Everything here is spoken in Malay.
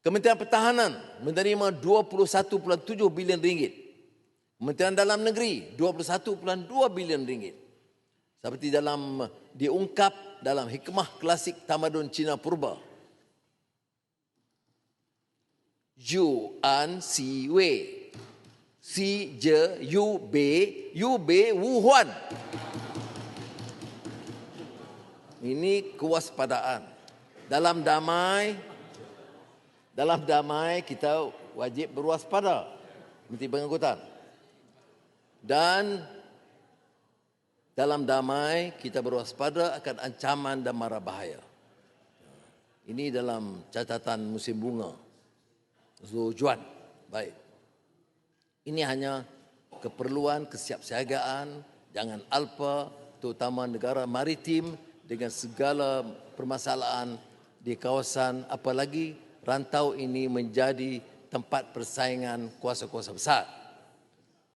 Kementerian Pertahanan menerima 21.7 bilion ringgit. Kementerian Dalam Negeri 21.2 bilion ringgit. Seperti dalam diungkap dalam hikmah klasik tamadun Cina purba. Yu An Si Wei. Si Je Yu Bei Yu Bei Wu Huan. Ini kewaspadaan. Dalam damai, dalam damai kita wajib berwaspada. Menteri Pengangkutan. Dan dalam damai kita berwaspada akan ancaman dan mara bahaya. Ini dalam catatan musim bunga. Zujuan. Baik. Ini hanya keperluan kesiapsiagaan, jangan alpa, terutama negara maritim dengan segala permasalahan di kawasan apalagi rantau ini menjadi tempat persaingan kuasa-kuasa besar.